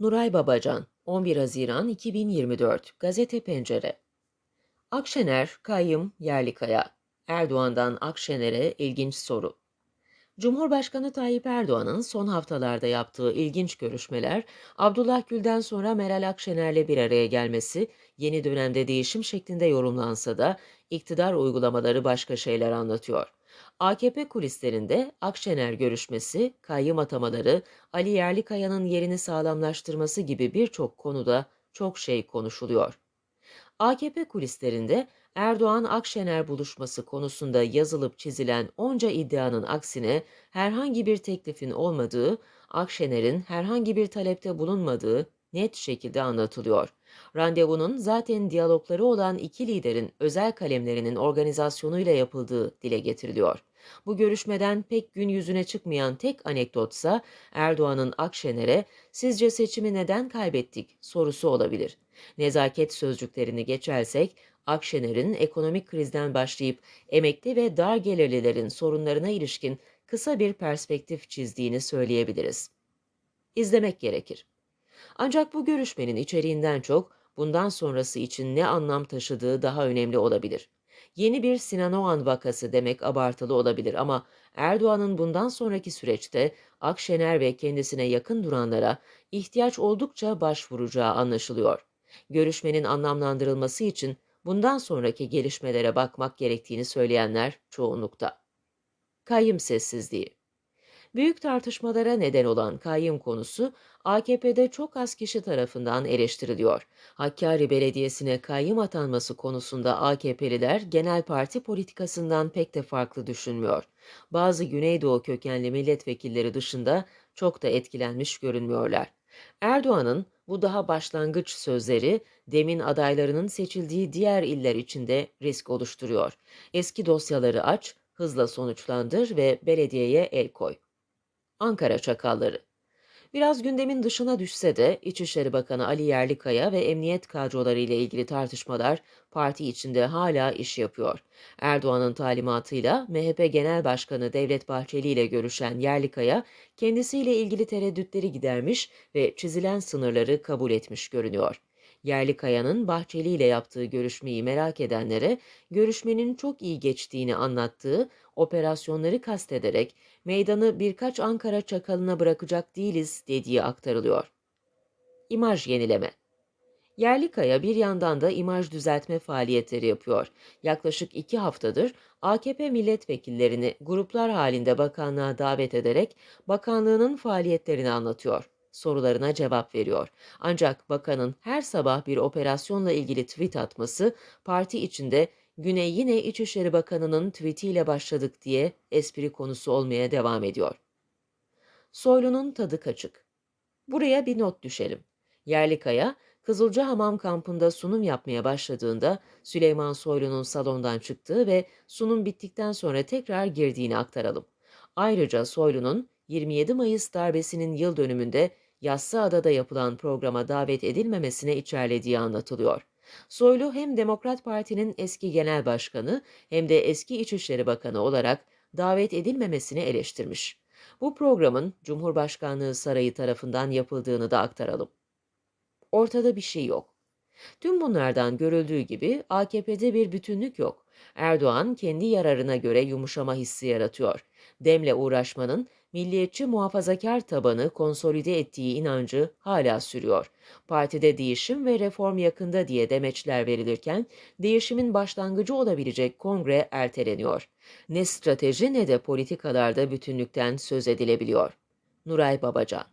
Nuray Babacan, 11 Haziran 2024, Gazete Pencere. Akşener, Kayyım, Yerlikaya. Erdoğan'dan Akşener'e ilginç soru. Cumhurbaşkanı Tayyip Erdoğan'ın son haftalarda yaptığı ilginç görüşmeler, Abdullah Gül'den sonra Meral Akşener'le bir araya gelmesi, yeni dönemde değişim şeklinde yorumlansa da iktidar uygulamaları başka şeyler anlatıyor. AKP kulislerinde Akşener görüşmesi, kayyım atamaları, Ali Yerlikaya'nın yerini sağlamlaştırması gibi birçok konuda çok şey konuşuluyor. AKP kulislerinde Erdoğan-Akşener buluşması konusunda yazılıp çizilen onca iddianın aksine herhangi bir teklifin olmadığı, Akşener'in herhangi bir talepte bulunmadığı net şekilde anlatılıyor. Randevunun zaten diyalogları olan iki liderin özel kalemlerinin organizasyonuyla yapıldığı dile getiriliyor. Bu görüşmeden pek gün yüzüne çıkmayan tek anekdotsa Erdoğan'ın Akşener'e "Sizce seçimi neden kaybettik?" sorusu olabilir. Nezaket sözcüklerini geçersek Akşener'in ekonomik krizden başlayıp emekli ve dar gelirlilerin sorunlarına ilişkin kısa bir perspektif çizdiğini söyleyebiliriz. İzlemek gerekir. Ancak bu görüşmenin içeriğinden çok bundan sonrası için ne anlam taşıdığı daha önemli olabilir. Yeni bir Sinan Oğan vakası demek abartılı olabilir ama Erdoğan'ın bundan sonraki süreçte Akşener ve kendisine yakın duranlara ihtiyaç oldukça başvuracağı anlaşılıyor. Görüşmenin anlamlandırılması için bundan sonraki gelişmelere bakmak gerektiğini söyleyenler çoğunlukta. Kayyım sessizliği Büyük tartışmalara neden olan kayyım konusu AKP'de çok az kişi tarafından eleştiriliyor. Hakkari Belediyesi'ne kayyım atanması konusunda AKP'liler genel parti politikasından pek de farklı düşünmüyor. Bazı Güneydoğu kökenli milletvekilleri dışında çok da etkilenmiş görünmüyorlar. Erdoğan'ın bu daha başlangıç sözleri demin adaylarının seçildiği diğer iller içinde risk oluşturuyor. Eski dosyaları aç, hızla sonuçlandır ve belediyeye el koy. Ankara Çakalları Biraz gündemin dışına düşse de İçişleri Bakanı Ali Yerlikaya ve emniyet kadroları ile ilgili tartışmalar parti içinde hala iş yapıyor. Erdoğan'ın talimatıyla MHP Genel Başkanı Devlet Bahçeli ile görüşen Yerlikaya kendisiyle ilgili tereddütleri gidermiş ve çizilen sınırları kabul etmiş görünüyor. Yerlikaya'nın Bahçeli ile yaptığı görüşmeyi merak edenlere görüşmenin çok iyi geçtiğini anlattığı operasyonları kastederek meydanı birkaç Ankara çakalına bırakacak değiliz dediği aktarılıyor. İmaj yenileme Yerlikaya bir yandan da imaj düzeltme faaliyetleri yapıyor. Yaklaşık iki haftadır AKP milletvekillerini gruplar halinde bakanlığa davet ederek bakanlığının faaliyetlerini anlatıyor sorularına cevap veriyor. Ancak bakanın her sabah bir operasyonla ilgili tweet atması parti içinde güne yine İçişleri Bakanı'nın tweetiyle başladık diye espri konusu olmaya devam ediyor. Soylu'nun tadı kaçık. Buraya bir not düşelim. Yerlikaya, Kızılcahamam kampında sunum yapmaya başladığında Süleyman Soylu'nun salondan çıktığı ve sunum bittikten sonra tekrar girdiğini aktaralım. Ayrıca Soylu'nun 27 Mayıs darbesinin yıl dönümünde Yassıada'da yapılan programa davet edilmemesine içerlediği anlatılıyor. Soylu hem Demokrat Parti'nin eski genel başkanı hem de eski İçişleri Bakanı olarak davet edilmemesini eleştirmiş. Bu programın Cumhurbaşkanlığı Sarayı tarafından yapıldığını da aktaralım. Ortada bir şey yok. Tüm bunlardan görüldüğü gibi AKP'de bir bütünlük yok. Erdoğan kendi yararına göre yumuşama hissi yaratıyor. Demle uğraşmanın milliyetçi muhafazakar tabanı konsolide ettiği inancı hala sürüyor. Partide değişim ve reform yakında diye demeçler verilirken değişimin başlangıcı olabilecek kongre erteleniyor. Ne strateji ne de politikalarda bütünlükten söz edilebiliyor. Nuray Babacan